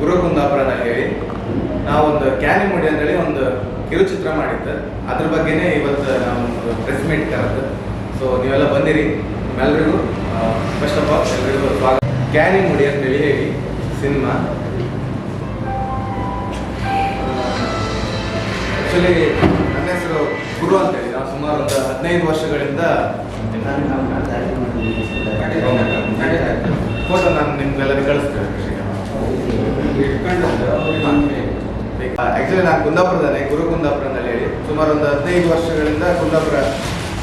ಗುರುಕುಂದಾಪುರನ ಹೇಳಿ. ನಾವೊಂದು ಕ್ಯಾನಿ ಮುಡಿ ಅಂತೇಳಿ ಒಂದು ಕಿರುಚಿತ್ರ ಮಾಡಿದ್ದು. ಅದ್ರ ಬಗ್ಗೆನೇ ಇವತ್ತು ನಾವು ಪ್ರೆಸ್ ಮೀಟ್ ಕರೆದು. ಸೊ ನೀವೆಲ್ಲ ಬಂದಿರಿ. ನಿಮ್ಮೆಲ್ಲರಿಗೂ ಫಸ್ಟ್ ಆಫ್ ಆಲ್ ಎಲ್ಲರಿಗೂ ಸ್ವಾಗತ. ಕ್ಯಾನಿ ಮುಡಿ ಅಂತೇಳಿ ಹೇಳಿ. ಸಿನಿಮಾ. ಆ್ಯಕ್ಚುಲಿ ನನ್ನ ಹೆಸರು ಗುರು ಅಂತೇಳಿ. ನಾವು ಸುಮಾರು ಒಂದು ಹದಿನೈದು ವರ್ಷಗಳಿಂದ ಫೋಟೋ ನಾನು ನಿಮ್ಗೆಲ್ಲರಿಗೂ ಕಳಿಸ್ತೇನೆ. ಆಕ್ಚುಲಿ ನಾನು ಕುಂದಾಪುರದಲ್ಲಿ, ಗುರು ಕುಂದಾಪುರದಲ್ಲಿ ಹೇಳಿ, ಸುಮಾರು ಒಂದು ಹದಿನೈದು ವರ್ಷಗಳಿಂದ ಕುಂದಾಪುರ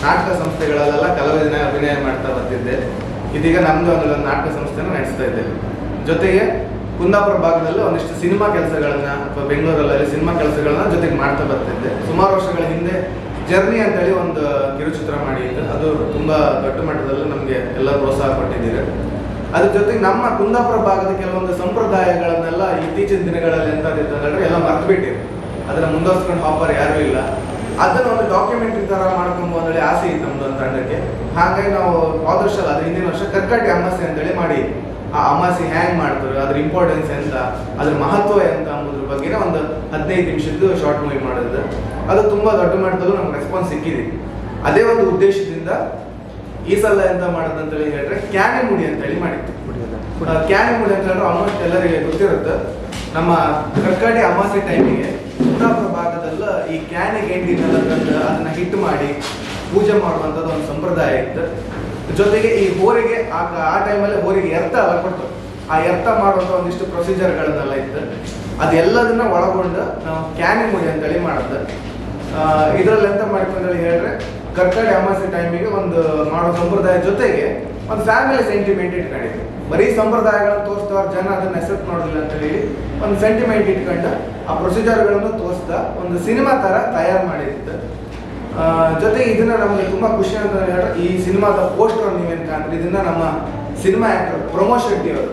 ನಾಟಕ ಸಂಸ್ಥೆಗಳಲ್ಲೆಲ್ಲ ಕಲಾವಿದನ ಅಭಿನಯ ಮಾಡ್ತಾ ಬರ್ತಿದ್ದೆ. ಇದೀಗ ನಮ್ದು ಒಂದು ನಾಟಕ ಸಂಸ್ಥೆನ ನಡೆಸ್ತಾ ಇದ್ದೇವೆ. ಜೊತೆಗೆ ಕುಂದಾಪುರ ಭಾಗದಲ್ಲಿ ಒಂದಿಷ್ಟು ಸಿನಿಮಾ ಕೆಲಸಗಳನ್ನ ಅಥವಾ ಬೆಂಗಳೂರಲ್ಲಿ ಸಿನಿಮಾ ಕೆಲಸಗಳನ್ನ ಜೊತೆಗೆ ಮಾಡ್ತಾ ಬರ್ತಿದ್ದೆ. ಸುಮಾರು ವರ್ಷಗಳ ಹಿಂದೆ ಜರ್ನಿ ಅಂತೇಳಿ ಒಂದು ಕಿರುಚಿತ್ರ ಮಾಡಿದ್ದು. ಅದು ತುಂಬಾ ದೊಡ್ಡ ಮಟ್ಟದಲ್ಲಿ ನಮಗೆ ಎಲ್ಲ ಪ್ರೋತ್ಸಾಹ ಕೊಟ್ಟಿದ್ದೀರಿ. ಅದ್ರ ಜೊತೆಗೆ ನಮ್ಮ ಕುಂದಾಪುರ ಭಾಗದ ಕೆಲವೊಂದು ಸಂಪ್ರದಾಯಗಳನ್ನೆಲ್ಲ ಇತ್ತೀಚಿನ ದಿನಗಳಲ್ಲಿ ಎಂತ ಹೇಳಿದ್ರೆ ಎಲ್ಲ ಮರ್ತು ಬಿಟ್ಟಿದೆ ಅದನ್ನ ಮುಂದುವರ್ಸ್ಕೊಂಡು ಹಾಪರ್ ಯಾರು ಇಲ್ಲ. ಅದನ್ನ ಒಂದು ಡಾಕ್ಯುಮೆಂಟ್ರಿ ತರ ಮಾಡ್ಕೊಂಡು ಅಂತೇಳಿ ಆಸೆ ಇತ್ತು ನಮ್ದು ಒಂದು ತಂಡಕ್ಕೆ ಹಾಗಾಗಿ ನಾವು ಅಲ್ಲ ಅದ್ರ ಹಿಂದಿನ ವರ್ಷ ಕರ್ಕಾಟಿ ಅಮಾಸೆ ಅಂತೇಳಿ ಮಾಡಿ. ಆ ಅಮಾಸೆ ಹ್ಯಾಂಗ್ ಮಾಡ್ತಾರೆ. ಅದ್ರ ಇಂಪಾರ್ಟೆನ್ಸ್ ಎಂತ ಅದ್ರ ಮಹತ್ವ ಎಂತ ಅನ್ನೋದ್ರ ಬಗ್ಗೆ ಒಂದು ಹದಿನೈದು ನಿಮಿಷದ್ದು ಶಾರ್ಟ್ ಮೂವಿ ಮಾಡಿದ್ದು. ಅದು ತುಂಬಾ ದೊಡ್ಡ ಮಟ್ಟದಲ್ಲೂ ನಮ್ಗೆ ರೆಸ್ಪಾನ್ಸ್ ಸಿಕ್ಕಿದೆ. ಅದೇ ಒಂದು ಉದ್ದೇಶದಿಂದ ಈ ಸಲ ಎಂತ ಮಾಡೋದಂತೇಳಿ ಹೇಳಿದ್ರೆ ಕ್ಯಾನೆ ಮುಡಿ ಅಂತೇಳಿ ಮಾಡಿತ್ತು ಕ್ಯಾನೆ ಮುಡಿ ಅಂತ ಹೇಳಿದ್ರೆ ಆಲ್ಮೋಸ್ಟ್ ಎಲ್ಲರಿಗೆ ಗೊತ್ತಿರುತ್ತೆ. ನಮ್ಮ ಕರ್ಕಾಟಿ ಅಮಾಸೆ ಟೈಮಿಗೆ ಕುಂದಾಪುರ ಭಾಗದಲ್ಲ ಈ ಕ್ಯಾನೆ ಗೆಂಡಿನೆಲ್ಲ ತಂದು ಅದನ್ನ ಹಿಟ್ಟು ಮಾಡಿ ಪೂಜೆ ಮಾಡುವಂಥದ್ದು ಒಂದು ಸಂಪ್ರದಾಯ ಇತ್ತು. ಜೊತೆಗೆ ಈ ಹೋರಿಗೆ ಆ ಆ ಟೈಮಲ್ಲಿ ಹೋರಿಗೆ ಎರ್ಥ ಎಲ್ಲ ಕೊಟ್ಟು ಆ ಎರ್ಥ ಮಾಡುವಂಥ ಒಂದಿಷ್ಟು ಪ್ರೊಸೀಜರ್ಗಳನ್ನೆಲ್ಲ ಇತ್ತು. ಅದೆಲ್ಲದನ್ನ ಒಳಗೊಂಡು ನಾವು ಕ್ಯಾನೆ ಮುಜೆ ಅಂತೇಳಿ ಮಾಡುತ್ತೆ ಇದರಲ್ಲಿ ಎಂತ ಮಾಡ್ಕೊಂಡ್ರೆ ಹೇಳಿದ್ರೆ ಕರ್ಕಾಡಿ ಅಮಾಸೆ ಟೈಮಿಗೆ ಒಂದು ಮಾಡೋ ಸಂಪ್ರದಾಯ ಜೊತೆಗೆ ಒಂದು ಫ್ಯಾಮಿಲಿ ಸೆಂಟಿಮೆಂಟ್ ಇಟ್ಕೊಂಡಿದ್ವಿ. ಬರೀ ಸಂಪ್ರದಾಯಗಳನ್ನು ತೋರಿಸಿದವ್ರ ಜನ ಅದನ್ನ ಎಸೆಪ್ಟ್ ಮಾಡೋದಿಲ್ಲ ಅಂತ ಹೇಳಿ ಒಂದು ಸೆಂಟಿಮೆಂಟ್ ಇಟ್ಕೊಂಡು ಆ ಪ್ರೊಸೀಜರ್ಗಳನ್ನು ತೋರಿಸ್ತಾ ಒಂದು ಸಿನಿಮಾ ತರ ತಯಾರು ಆ, ಜೊತೆಗೆ ಇದನ್ನ ನಮಗೆ ತುಂಬಾ ಖುಷಿ ಅಂತ ಹೇಳಿದ್ರೆ ಈ ಸಿನಿಮಾದ ಪೋಸ್ಟರ್ ನೀವೇನ್ ಕಾಣ್ತೀರಿ ಇದನ್ನ ನಮ್ಮ ಸಿನಿಮಾ ಆಕ್ಟರ್ ಪ್ರಮೋದ್ ಶೆಟ್ಟಿ ಅವರು.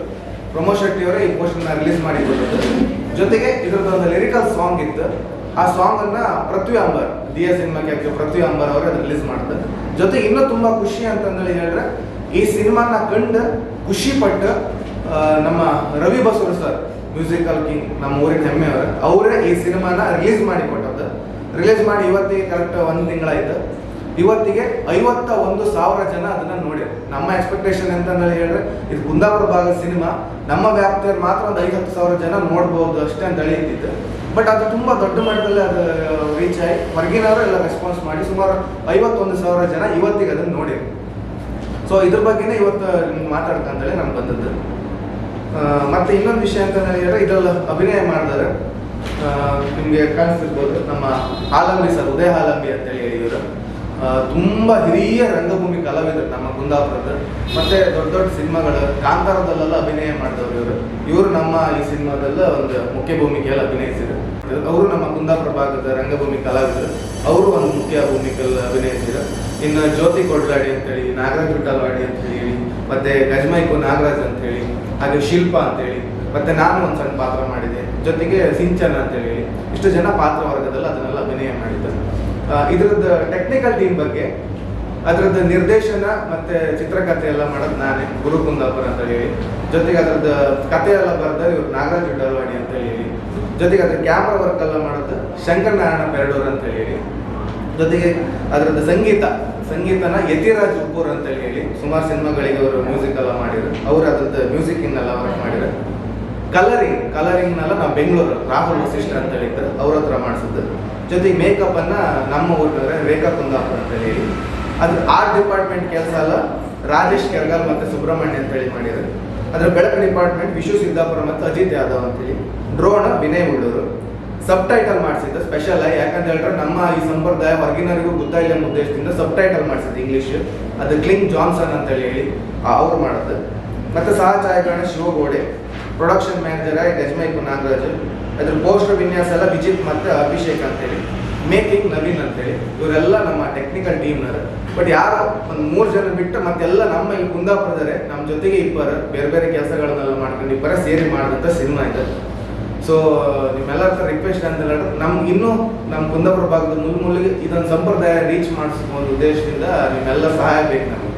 ಪ್ರಮೋದ್ ಶೆಟ್ಟಿ ಅವರೇ ಈ ಪೋಸ್ಟರ್ನ ರಿಲೀಸ್ ಮಾಡಿದ್ದು ಜೊತೆಗೆ ಇದ್ರದ್ದು ಒಂದು ಲಿರಿಕಲ್ ಸಾಂಗ್ ಇತ್ತು. ಆ ಸಾಂಗ್ ಅನ್ನ ಪೃಥ್ವಿ ಅಂಬರ್ ಡಿ ಎಸ್ ಸಿನಿಮಾಕ್ಕೆ ಹಾಕಿ ಪೃಥ್ವಿ ಅಂಬರ್ ಅವರು ರಿಲೀಸ್ ಮಾಡ್ತಾರೆ. ಜೊತೆಗೆ ಇನ್ನೂ ತುಂಬಾ ಖುಷಿ ಅಂತಂದೇಳಿ ಹೇಳಿದ್ರೆ ಈ ಸಿನಿಮಾನ ಕಂಡು ಖುಷಿ ಪಟ್ಟು ನಮ್ಮ Ravi Basavaraj sir musical king ನಮ್ಮ ಊರಿನ ಹೆಮ್ಮೆ ಅವರು. ಅವರೇ ಈ ಸಿನಿಮಾನ ರಿಲೀಸ್ ಮಾಡಿ ಕೊಟ್ಟದ್ದು ರಿಲೀಸ್ ಮಾಡಿ ಇವತ್ತಿಗೆ ಕರೆಕ್ಟ್ ಒಂದು ತಿಂಗಳಾಯ್ತು. ಇವತ್ತಿಗೆ ಐವತ್ತ ಒಂದು ಸಾವಿರ ಜನ ಅದನ್ನ ನೋಡಿದ್ರು. ನಮ್ಮ ಎಕ್ಸ್ಪೆಕ್ಟೇಷನ್ ಅಂತ ಹೇಳಿದ್ರೆ, ಇದು ಕುಂದಾಪುರ ಭಾಗದ ಸಿನಿಮಾ. ನಮ್ಮ ವ್ಯಾಪ್ತಿಯಲ್ಲಿ ಮಾತ್ರ ಒಂದು ಐದು ಹತ್ತು ಸಾವಿರ ಜನ ನೋಡ್ಬೋದು ಅಷ್ಟೇ ಅಂತ ಇದ್ದಿತ್ತು ಬಟ್ ಅದು ತುಂಬಾ ದೊಡ್ಡ ಮಟ್ಟದಲ್ಲಿ ಅದು ರೀಚ್ ಆಗಿ, ಹೊರಗಿನವರು ಎಲ್ಲ ರೆಸ್ಪಾನ್ಸ್ ಮಾಡಿ ಸುಮಾರು ಐವತ್ತೊಂದು ಸಾವಿರ ಜನ ಇವತ್ತಿಗೆ ಅದನ್ನ ನೋಡಿದ್ರು. ಸೊ ಇದ್ರ ಬಗ್ಗೆನೇ ಇವತ್ತು ನಿಮ್ಗೆ ಮಾತಾಡ್ಕಂತೇಳಿ ನಾನು ಬಂದದ್ದು. ಮತ್ತೆ ಇನ್ನೊಂದು ವಿಷಯ ಅಂತ ಹೇಳಿದ್ರೆ, ಇದ್ರಲ್ಲಿ ಅಭಿನಯ ಮಾಡಿದಾರೆ ನಿಮಗೆ ಕಾಣಿಸ್ತಿರ್ಬೋದು, ನಮ್ಮ ಹಾಲಂಬಿ ಸರ್, ಉದಯ ಹಾಲಂಬಿ ಅಂತೇಳಿ ಇವರು ತುಂಬಾ ಹಿರಿಯ ರಂಗಭೂಮಿ ಕಲಾವಿದರು ನಮ್ಮ ಕುಂದಾಪುರದ. ಮತ್ತೆ ದೊಡ್ಡ ದೊಡ್ಡ ಸಿನಿಮಾಗಳು, ಕಾಂತಾರದಲ್ಲೆಲ್ಲ ಅಭಿನಯ ಮಾಡಿದವರು ಇವರು. ಇವರು ನಮ್ಮ ಈ ಸಿನಿಮಾದಲ್ಲ ಒಂದು ಮುಖ್ಯ ಭೂಮಿಕೆಯಲ್ಲಿ ಅಭಿನಯಿಸಿದರು. ಅವರು ನಮ್ಮ ಕುಂದಾಪುರ ಭಾಗದ ರಂಗಭೂಮಿ ಕಲಾವಿದರು. ಅವರು ಒಂದು ಮುಖ್ಯ ಭೂಮಿಕೆಯಲ್ಲಿ ಅಭಿನಯಿಸಿದರು. ಇನ್ನು ಜ್ಯೋತಿ ಕೊಡ್ಲಾಡಿ ಅಂತೇಳಿ, ನಾಗರಾಜ್ ಬಿಟ್ಟಲ್ವಾಡಿ ಅಂತ ಹೇಳಿ, ಮತ್ತೆ ಗಜ್ಮೈಕು ನಾಗರಾಜ್ ಅಂತ ಹೇಳಿ ಹಾಗೆ ಶಿಲ್ಪ ಅಂತ ಹೇಳಿ ಮತ್ತೆ ನಾನು ಒಂದು ಸಣ್ಣ ಪಾತ್ರ ಮಾಡಿದೆ. ಜೊತೆಗೆ ಸಿಂಚನ ಅಂತ ಹೇಳಿ, ಇಷ್ಟು ಜನ ಪಾತ್ರ ವರ್ಗದಲ್ಲಿ ಅದನ್ನೆಲ್ಲ ಅಭಿನಯ ಮಾಡಿದ್ದಾರೆ ಇದರದ ಟೆಕ್ನಿಕಲ್ ಟೀಮ್ ಬಗ್ಗೆ, ಅದರದ್ದು ನಿರ್ದೇಶನ ಮತ್ತೆ ಚಿತ್ರಕಥೆ ಎಲ್ಲ ಮಾಡೋದು ನಾನೇ, ಗುರು ಕುಂದಾಪುರ ಅಂತ ಹೇಳಿ. ಜೊತೆಗೆ ಅದರದ್ದು ಕಥೆ ಎಲ್ಲ ಬರೆದ ಇವರು ನಾಗರಾಜ್ ಉಡ್ಡಲ್ವಾಡಿ ಅಂತ ಹೇಳಿ ಜೊತೆಗೆ ಅದ್ರ ಕ್ಯಾಮ್ರಾ ವರ್ಕ್ ಎಲ್ಲ ಮಾಡೋದು ಶಂಕರ್ ನಾರಾಯಣ ಪೆರಡೂರ್ ಅಂತ ಹೇಳಿ. ಜೊತೆಗೆ ಅದರದ್ದು ಸಂಗೀತ, ಸಂಗೀತನ ಯತಿರಾಜ್ ಉಪ್ಪೂರ್ ಅಂತ ಹೇಳಿ ಸುಮಾರು ಸಿನಿಮಾಗಳಿಗೆ ಅವರು ಮ್ಯೂಸಿಕ್ ಎಲ್ಲ ಮಾಡಿದ್ರು. ಅವರು ಅದ್ರದ್ದು ಮ್ಯೂಸಿಕ್ ಇನ್ನೆಲ್ಲ ವರ್ಕ್ ಮಾಡಿದ್ರು. ಕಲರಿಂಗ್ ಕಲರಿಂಗ್ನೆಲ್ಲ ನಾವು ಬೆಂಗಳೂರು, ರಾಹುಲ್ ವಸಿಷ್ಠ ಅಂತ ಹೇಳಿದ್ರು ಅವ್ರ ಹತ್ರ ಮಾಡಿಸಿದ್ದು. ಜೊತೆಗೆ ಮೇಕಪ್ ಅನ್ನ ನಮ್ಮ ಊರಿನವರೇ ರೇಖಾ ಕುಂದಾಪುರ ಅಂತ ಹೇಳಿ ಅದ್ರ ಆರ್ಟ್ ಡಿಪಾರ್ಟ್ಮೆಂಟ್ ಕೆಲಸ ಎಲ್ಲ ರಾಜೇಶ್ ಕೆರ್ಗಾಲ್ ಮತ್ತೆ ಸುಬ್ರಹ್ಮಣ್ಯ ಅಂತ ಹೇಳಿ ಮಾಡಿದ್ರು. ಅದರ ಬೆಳಕು ಡಿಪಾರ್ಟ್ಮೆಂಟ್ ವಿಶು ಸಿದ್ದಾಪುರ ಮತ್ತು ಅಜಿತ್ ಯಾದವ್ ಅಂತ ಹೇಳಿ. Drone Vinay Ulluru. Subtitle ಮಾಡಿಸಿದ್ದು ಸ್ಪೆಷಲ್ ಯಾಕಂತ ಹೇಳಿದ್ರೆ ನಮ್ಮ ಈ ಸಂಪ್ರದಾಯ ಹೊರಗಿನವರಿಗೂ ಗೊತ್ತಾಯಿಲ್ಲ ಎಂಬ ಉದ್ದೇಶದಿಂದ ಸಬ್ ಟೈಟಲ್ ಮಾಡಿಸಿದ್ದು ಇಂಗ್ಲೀಷ್ ಅದು ಕ್ಲಿಂಗ್ ಜಾನ್ಸನ್ ಅಂತ ಹೇಳಿ ಅವ್ರು ಮಾಡೋದು ಮತ್ತೆ ಸಹ ಛಾಯಾಗ್ರಹಣ ಶಿವಗೋಡೆ ಪ್ರೊಡಕ್ಷನ್ ಮ್ಯಾನೇಜರ್ ಆಗಿ ಗಜಮೈಕು ನಾಗರಾಜ್ ಅದ್ರ ಪೋಸ್ಟರ್ ವಿನ್ಯಾಸ ಎಲ್ಲ ವಿಜಿತ್ ಮತ್ತೆ ಅಭಿಷೇಕ್ ಅಂತೇಳಿ. ಮೇಕಿಂಗ್ ನವೀನ್ ಅಂತೇಳಿ. ಇವರೆಲ್ಲ ನಮ್ಮ ಟೆಕ್ನಿಕಲ್ ಟೀಮ್ನರು ಬಟ್ ಯಾರು ಒಂದು ಮೂರು ಜನ ಬಿಟ್ಟು ಮತ್ತೆಲ್ಲ ನಮ್ಮ ಇಲ್ಲಿ ಕುಂದಾಪುರದರೆ ನಮ್ಮ ಜೊತೆಗೆ ಇಬ್ಬರು, ಬೇರೆ ಬೇರೆ ಕೆಲಸಗಳನ್ನೆಲ್ಲ ಮಾಡ್ಕೊಂಡು ಇಬ್ಬರ ಸೇರಿ ಮಾಡಿದಂಥ ಸಿನಿಮಾ ಇದೆ. ಸೊ ನಿಮ್ಮೆಲ್ಲರ ಹತ್ರ ರಿಕ್ವೆಸ್ಟ್ ಅಂತ ಹೇಳಿದ್ರೆ ನಮ್ಗೆ ಇನ್ನೂ ನಮ್ಮ ಕುಂದಾಪುರ ಭಾಗದ ಮೂಲ ಮೂಲಿಗೆ ಇದೊಂದು ಸಂಪ್ರದಾಯ ರೀಚ್ ಮಾಡಿಸೋ ಒಂದು ಉದ್ದೇಶದಿಂದ ನಿಮ್ಮೆಲ್ಲ ಸಹಾಯ ಬೇಕು ನಮಗೆ.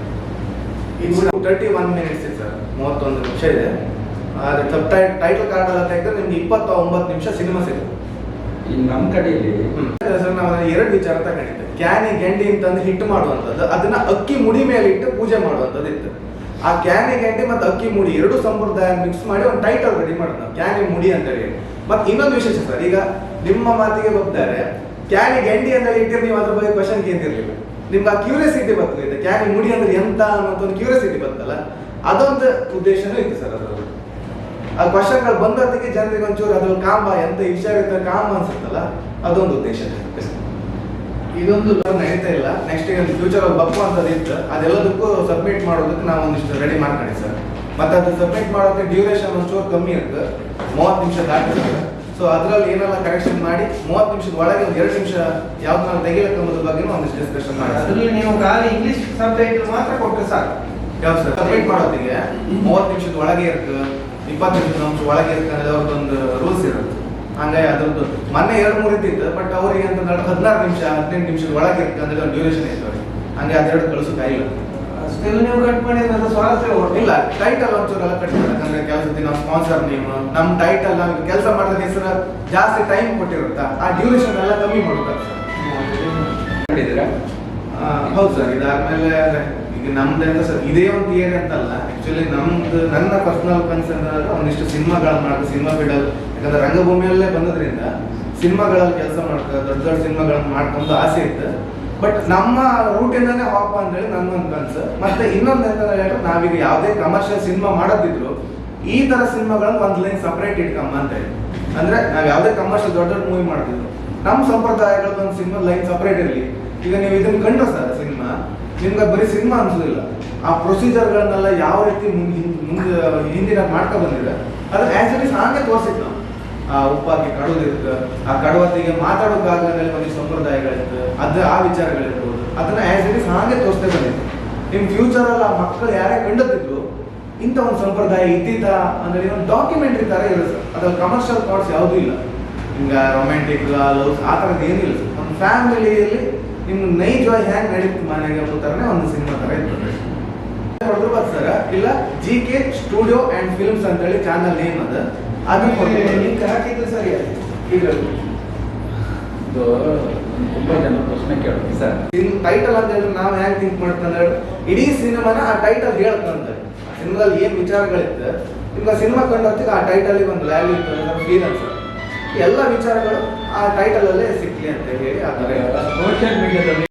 ಇದು ತರ್ಟಿ ಒನ್ ಮಿನಿಟ್ಸ್ ಇದೆ ಸರ್ ಮೂವತ್ತೊಂದು ನಿಮಿಷ ಇದೆ. ಆದರೆ ಸಬ್ ಟೈಟಲ್ ಕಾರ್ಡ್ ಎಲ್ಲ ತೆಗೆದ್ರೆ ನಿಮ್ಗೆ ಇಪ್ಪತ್ತ ಒಂಬತ್ತು ನಿಮಿಷ ಸಿನಿಮಾ ಸಿಗುತ್ತೆ. ಈ ನಮ್ಮ ಕಡೆಯಲ್ಲಿ ಸರ್ ನಾವು ಎರಡು ವಿಚಾರ ತಗೊಂಡಿದ್ದೆ. ಕ್ಯಾನಿ ಗೆಂಡಿ ಅಂತಂದು ಹಿಟ್ಟು ಮಾಡುವಂಥದ್ದು ಅದನ್ನ ಅಕ್ಕಿ ಮುಡಿ ಮೇಲೆ ಇಟ್ಟು ಪೂಜೆ ಮಾಡುವಂಥದ್ದು ಇತ್ತು. ಆ ಕ್ಯಾನಿ ಗೆಂಡಿ ಮತ್ತು ಅಕ್ಕಿ ಮುಡಿ ಎರಡು ಸಂಪ್ರದಾಯ ಮಿಕ್ಸ್ ಮಾಡಿ ಒಂದು ಟೈಟಲ್ ರೆಡಿ ಮಾಡೋದು ಕ್ಯಾನಿ ಮುಡಿ ಅಂತ ಹೇಳಿ ಮತ್ತೆ ಇನ್ನೊಂದು ವಿಶೇಷ ಸರ್ ಈಗ ನಿಮ್ಮ ಮಾತಿಗೆ ಬರ್ತಾರೆ ಕ್ಯಾನಿ ಗೆಂಡಿ ಅಂತ ಇಟ್ಟಿರಿ, ನೀವು ಅದ್ರ ಬಗ್ಗೆ ಕ್ವಶನ್ ಕೇಳ್ತಿರ್ಲಿಲ್ಲ. ನಿಮ್ಗೆ ಆ ಕ್ಯೂರಿಯಾಸಿಟಿ ಬರ್ತದೆ ಕ್ಯಾನಿ ಮುಡಿ ಅಂದ್ರೆ ಎಂತ ಅನ್ನೋದು ಒಂದು ಕ್ಯೂರಿಯಾಸಿಟಿ ಬರ್ತಲ್ಲ ಅದೊಂದು ಉದ್ದೇಶನೂ ಇತ್ತು ಸರ್ ಅದರಲ್ಲಿ ಆ ಕ್ವಶನ್ಗಳು ಬಂದೊತ್ತಿಗೆ ಜನರಿಗೆ ಒಂಚೂರು ಅದು ಕಾಮ ಎಂತ ವಿಚಾರ ಇರ್ತದೆ ಕಾಮ ಅನ್ಸುತ್ತಲ್ಲ, ಅದೊಂದು ಉದ್ದೇಶ. ಇದೊಂದು ಲೋನ್ ನಡೀತಾ ಇಲ್ಲ. ನೆಕ್ಸ್ಟ್ ಈಗ ಫ್ಯೂಚರ್ ಅಲ್ಲಿ ಬಪ್ಪು ಅಂತದ್ದು ಇತ್ತು. ಅದೆಲ್ಲದಕ್ಕೂ ಸಬ್ಮಿಟ್ ಮಾಡೋದಕ್ಕೆ ನಾವು ಒಂದಿಷ್ಟು ರೆಡಿ ಮಾಡ್ಕೊಂಡಿ ಸರ್. ಮತ್ತೆ ಅದು ಸಬ್ಮಿಟ್ ಮಾಡೋಕ್ಕೆ ಡ್ಯೂರೇಷನ್ ಒಂಚೂರು ಕಮ್ಮಿ ಇರುತ್ತೆ ಮೂವತ್ತು ನಿಮಿಷ ದಾಟಿರ್ತದೆ ಸೊ ಅದರಲ್ಲಿ ಏನೆಲ್ಲ ಕರೆಕ್ಷನ್ ಮಾಡಿ ಮೂವತ್ತು ನಿಮಿಷದ ಒಳಗೆ ಒಂದು ಎರಡು ನಿಮಿಷ ಯಾವ್ದು ನಾವು ತೆಗಿಲಕ್ಕೆ ಅನ್ನೋದ್ರ ಬಗ್ಗೆ ಒಂದಿಷ್ಟು ಡಿಸ್ಕಷನ್ ಮಾಡಿ ಅದರಲ್ಲಿ ನೀವು ಖಾಲಿ ಇಂಗ್ಲಿಷ್ ಸಬ್ಟೈಟಲ್ ಮಾತ್ರ ಕೊಟ್ಟರೆ ಸಾಕು. ಯಾವ್ದು ಸರ್? ಸಬ್ಮಿಟ್ ಮಾಡೋದಿಗೆ ಮೂವತ್ತು ನಿಮಿಷದ ಒಳಗೆ ಇರುತ್ತೆ ಇಪ್ಪತ್ತು ನಿಮಿಷದ ನಿಮಿಷ ಒಳಗೆ ಇರುತ್ತೆ ಅನ್ನೋದು ಅವ್ರದ್ದೊಂದು ರೂಲ್ಸ್ ಇರುತ್ತೆ. ಹಂಗಾಗಿ ಅದ್ರದ್ದು ಮೊನ್ನೆ ಎರಡು ಮೂರು ಇದ್ದಿತ್ತು ಬಟ್ ಅವ್ರಿಗೆ ಅಂತ ನಡು ಹದಿನಾರು ನಿಮಿಷ ಹದಿನೆಂಟು ನಿಮಿಷದ ಒಳಗೆ ಒಂದು ಡ್ಯೂರೇಷನ್ ಇತ್ತು ಅವ್ರಿಗೆ. ಹಂಗೆ ಅದೆರಡು ಕಳಿಸೋಕ್ಕಾಗಿಲ್ಲ ಸ್ಟಿಲ್ ನೀವು ಕಟ್ ಮಾಡಿದ್ರೆ ಅಂದ್ರೆ ಸ್ವಾರಸ್ಯ ಇಲ್ಲ ಟೈಟಲ್ ಒಂಚೂರು ಎಲ್ಲ ಕಟ್ ಯಾಕಂದ್ರೆ ಕೆಲಸ ನಾವು ಸ್ಪಾನ್ಸರ್ ನೇಮ್ ನಮ್ಮ ಟೈಟಲ್ ನಮ್ಗೆ ಕೆಲಸ ಮಾಡಿದ ಹೆಸರು ಜಾಸ್ತಿ ಟೈಮ್ ಕೊಟ್ಟಿರುತ್ತಾ? ಆ ಡ್ಯೂರೇಷನ್ ಎಲ್ಲ ಕಮ್ಮಿ ಮಾಡುತ್ತಾ? ಸರ್ ಹೌದು ಸರ್ ಇದಾದ್ಮೇಲೆ ಈಗ ನಮ್ದು ಅಂತ ಸರ್ ಇದೇ ಒಂದು ಥಿಯರಿ ಅಂತಲ್ಲ ಆಕ್ಚುಲಿ ನಮ್ದು ನನ್ನ ಪರ್ಸನಲ್ ಕನ್ಸರ್ನ್ ಒಂದಿಷ್ಟು ಸಿನಿಮಾಗಳನ್ನ ಮಾಡೋದು ಸಿನಿಮಾ ಬಿಡಲ್ ಯಾಕಂದ್ರೆ ರಂಗಭೂಮಿಯಲ್ಲೇ ಬಂದದ್ರಿಂದ ಸಿನಿಮಾಗಳಲ್ಲಿ ಕೆಲಸ ಮಾಡ್ಕೊ ದೊಡ್ಡ ದೊಡ್ಡ ಸಿನಿಮಾಗಳನ್ನ ಮಾಡ್ಕೊಂಡು ಆಸೆ ಇತ್ತು. ಬಟ್ ನಮ್ಮ ರೂಟಿಂದಾನೇ ಹಾಪ ಅಂತೇಳಿ ನನ್ನೊಂದು ಕನ್ಸು. ಮತ್ತೆ ಇನ್ನೊಂದು ಎಂತ ಹೇಳಿದ್ರೆ ನಾವೀಗ ಯಾವುದೇ ಕಮರ್ಷಿಯಲ್ ಸಿನಿಮಾ ಮಾಡೋದಿದ್ರು ಈ ತರ ಸಿನಿಮಾಗಳನ್ನ ಒಂದು ಲೈನ್ ಸಪ್ರೇಟ್ ಇಟ್ಕಮ್ಮ ಅಂತ ಹೇಳಿ ಅಂದ್ರೆ ನಾವ್ ಯಾವುದೇ ಕಮರ್ಷಿಯಲ್ ದೊಡ್ಡ ದೊಡ್ಡ ಮೂವಿ ಮಾಡ್ತಿದ್ರು ನಮ್ಮ ಸಂಪ್ರದಾಯಗಳ ಒಂದು ಸಿನಿಮಾ ಲೈನ್ ಸಪ್ರೇಟ್ ಇರಲಿ. ಈಗ ನೀವು ಇದನ್ನ ಕಂಡ್ರೆ ಸರ್ ಸಿನಿಮಾ? ನಿಮ್ಗೆ ಬರೀ ಸಿನಿಮಾ ಅನ್ಸೋದಿಲ್ಲ. ಆ ಪ್ರೊಸೀಜರ್ಗಳನ್ನೆಲ್ಲ ಯಾವ ರೀತಿ ಮುಂದೆ ಹಿಂದಿನ ಮಾಡ್ಕೊ ಬಂದಿದೆ. ಅದು ಆಸ್ ಇಟ್ ಇಸ್ ಹಾಗೆ ನಾವು ಆ ಉಪ್ಪಾಕಿ ಕಡೋದಿರುತ್ತೆ. ಆ ಕಡುವತ್ತಿಗೆ ಮಾತಾಡೋಕ್ಕಾಗದಲ್ಲಿ ಒಂದು ಸಂಪ್ರದಾಯಗಳಿತ್ತು ಅದು ಆ ವಿಚಾರಗಳಿರ್ಬೋದು. ಅದನ್ನ ಆಸ್ ಇಟ್ ಇಸ್ ಹಾಗೆ ತೋರಿಸ್ತೇ ಬಂದಿತ್ತು ನಿಮ್ ಫ್ಯೂಚರ್ ಅಲ್ಲಿ ಆ ಮಕ್ಕಳು ಯಾರೇ ಕಂಡದಿದ್ರು ಇಂಥ ಒಂದು ಸಂಪ್ರದಾಯ ಇದ್ದಿದ್ದ ಅಂದ್ರೆ ಒಂದು ಡಾಕ್ಯುಮೆಂಟ್ರಿ ತರ ಇರುತ್ತೆ ಅದ್ರಲ್ಲಿ ಕಮರ್ಷಿಯಲ್ ಥಾಟ್ಸ್ ಯಾವುದೂ ಇಲ್ಲ. ಹಿಂಗ ರೊಮ್ಯಾಂಟಿಕ್ ಲವ್ಸ್ ಆ ಥರದ್ದು ಏನಿಲ್ಲ ಸರ್. ನಮ್ಮ ಫ್ಯಾಮಿಲಿಯಲ್ಲಿ ನಿಮ್ಮ ನೈಜವಾಗಿ ಹ್ಯಾಂಗ್ ನಡೀತು ಮನೆಗೆ ಅನ್ನೋ ಥರನೇ ಒಂದು ಸಿನಿಮಾ ಥರ ಇರ್ತದೆ. ಬರ್ತಾರ ಇಲ್ಲ G K studio and films ಅಂತೇಳಿ ಚಾನಲ್ ನೇಮ್ ಅದ. ಲಿಂಕ್ ಹಾಕಿದ್ರೆ ಸರಿ ಇದ್ರಲ್ಲಿ ಇದು. ತುಂಬಾ ಜನ ಪ್ರಶ್ನೆ ಕೇಳ್ತಾರೆ ಸರ್. ಟೈಟಲ್ ಅಂತ ಹೇಳಿದ್ರೆ ನಾವು ಹ್ಯಾಂಗ್ ಥಿಂಕ್ ಮಾಡ್ತಂದ್ರೆ ಇಡೀ ಸಿನಿಮಾನ ಆ ಟೈಟಲ್ ಹೇಳ್ತಂತೆ. ಸಿನಿಮಾದಲ್ಲಿ ಏನ್ ವಿಚಾರಗಳಿತ್ತು? ನಿಮ್ಗೆ ಸಿನಿಮಾ ಕಂಡು ಹೊತ್ತಿಗೆ ಆ ಟೈಟಲ್ ಒಂದು ವ್ಯಾಲ್ಯೂ ಇತ್ತು ಫೀಲ್ ಅನ್ಸುತ್ತೆ. ಎಲ್ಲ ವಿಚಾರಗಳು ಆ ಟೈಟಲ್ ಅಲ್ಲೇ ಸಿಕ್ಲಿ ಅಂತ ಹೇಳಿ ಆ ಥರ ಸೋಷಿಯಲ್ ಮೀಡಿಯಾದಲ್ಲಿ